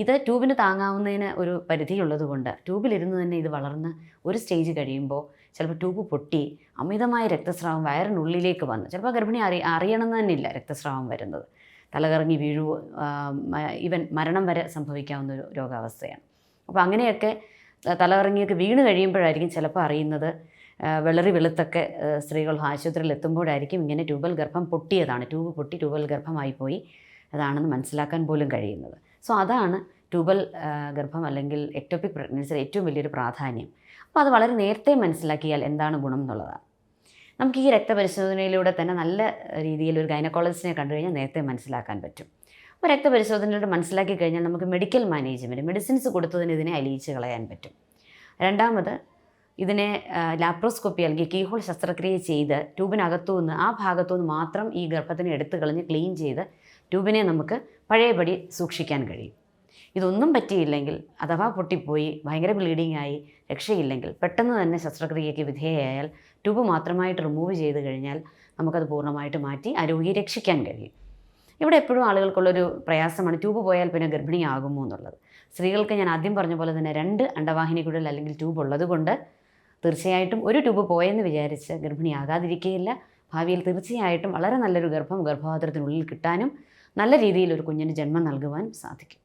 ഇത് ട്യൂബിന് താങ്ങാവുന്നതിന് ഒരു പരിധിയുള്ളത് കൊണ്ട് ട്യൂബിലിരുന്ന് തന്നെ ഇത് വളർന്ന് ഒരു സ്റ്റേജ് കഴിയുമ്പോൾ ചിലപ്പോൾ ട്യൂബ് പൊട്ടി അമിതമായ രക്തസ്രാവം വയറിനുള്ളിലേക്ക് വന്ന്. ചിലപ്പോൾ ഗർഭിണി അറി അറിയണമെന്ന് തന്നെ ഇല്ല രക്തസ്രാവം വരുന്നത്. തലകറങ്ങി വീഴുവോ ഈവൻ മരണം വരെ സംഭവിക്കാവുന്ന ഒരു രോഗാവസ്ഥയാണ്. അപ്പോൾ അങ്ങനെയൊക്കെ തലകറങ്ങിയൊക്കെ വീണ് കഴിയുമ്പോഴായിരിക്കും ചിലപ്പോൾ അറിയുന്നത് വെളറി വെളുത്തൊക്കെ സ്ത്രീകൾ ആശുപത്രിയിൽ എത്തുമ്പോഴായിരിക്കും ഇങ്ങനെ ട്യൂബൽ ഗർഭം പൊട്ടിയതാണ്. ട്യൂബ് പൊട്ടി ട്യൂബൽ ഗർഭമായി പോയി അതാണെന്ന് മനസ്സിലാക്കാൻ പോലും കഴിയുന്നത്. സോ അതാണ് ട്യൂബൽ ഗർഭം അല്ലെങ്കിൽ എക്ടോപിക് പ്രഗ്നൻസിയുടെ ഏറ്റവും വലിയൊരു പ്രാധാന്യം. അപ്പോൾ അത് വളരെ നേരത്തെ മനസ്സിലാക്കിയാൽ എന്താണ് ഗുണം എന്നുള്ളതാണ് നമുക്ക് ഈ രക്തപരിശോധനയിലൂടെ തന്നെ നല്ല രീതിയിൽ ഒരു ഗൈനക്കോളജിസ്റ്റിനെ കണ്ടു കഴിഞ്ഞാൽ നേരത്തെ മനസ്സിലാക്കാൻ പറ്റും. അപ്പോൾ രക്തപരിശോധനയിലൂടെ മനസ്സിലാക്കി കഴിഞ്ഞാൽ നമുക്ക് മെഡിക്കൽ മാനേജ്മെന്റ് മെഡിസിൻസ് കൊടുത്തതിന് ഇതിനെ അലിയിച്ച് കളയാൻ പറ്റും. രണ്ടാമത് ഇതിനെ ലാപ്രോസ്കോപ്പി അല്ലെങ്കിൽ കീഹോൾ ശസ്ത്രക്രിയ ചെയ്ത് ട്യൂബിനകത്തു നിന്ന് ആ ഭാഗത്തു നിന്ന് മാത്രം ഈ ഗർഭത്തിനെ എടുത്തു കളഞ്ഞ് ക്ലീൻ ചെയ്ത് ട്യൂബിനെ നമുക്ക് പഴയപടി സൂക്ഷിക്കാൻ കഴിയും. ഇതൊന്നും പറ്റിയില്ലെങ്കിൽ അഥവാ പൊട്ടിപ്പോയി ഭയങ്കര ബ്ലീഡിംഗ് ആയി രക്ഷയില്ലെങ്കിൽ പെട്ടെന്ന് തന്നെ ശസ്ത്രക്രിയയ്ക്ക് വിധേയയായാൽ ട്യൂബ് മാത്രമായിട്ട് റിമൂവ് ചെയ്ത് കഴിഞ്ഞാൽ നമുക്കത് പൂർണമായിട്ട് മാറ്റി ആ രോഗിയെ രക്ഷിക്കാൻ കഴിയും. ഇവിടെ എപ്പോഴും ആളുകൾക്കുള്ളൊരു പ്രയാസമാണ് ട്യൂബ് പോയാൽ പിന്നെ ഗർഭിണിയാകുമോ എന്നുള്ളത്. സ്ത്രീകൾക്ക് ഞാൻ ആദ്യം പറഞ്ഞ പോലെ തന്നെ രണ്ട് അണ്ടവാഹിനിക്കുഴൽ അല്ലെങ്കിൽ ട്യൂബ് ഉള്ളത് കൊണ്ട് തീർച്ചയായിട്ടും ഒരു ട്യൂബ് പോയെന്ന് വിചാരിച്ച് ഗർഭിണിയാകാതിരിക്കുകയില്ല. ഭാവിയിൽ തീർച്ചയായിട്ടും വളരെ നല്ലൊരു ഗർഭം ഗർഭപാത്രത്തിനുള്ളിൽ കിട്ടാനും നല്ല രീതിയിൽ ഒരു കുഞ്ഞിന് ജന്മം നൽകുവാനും സാധിക്കും.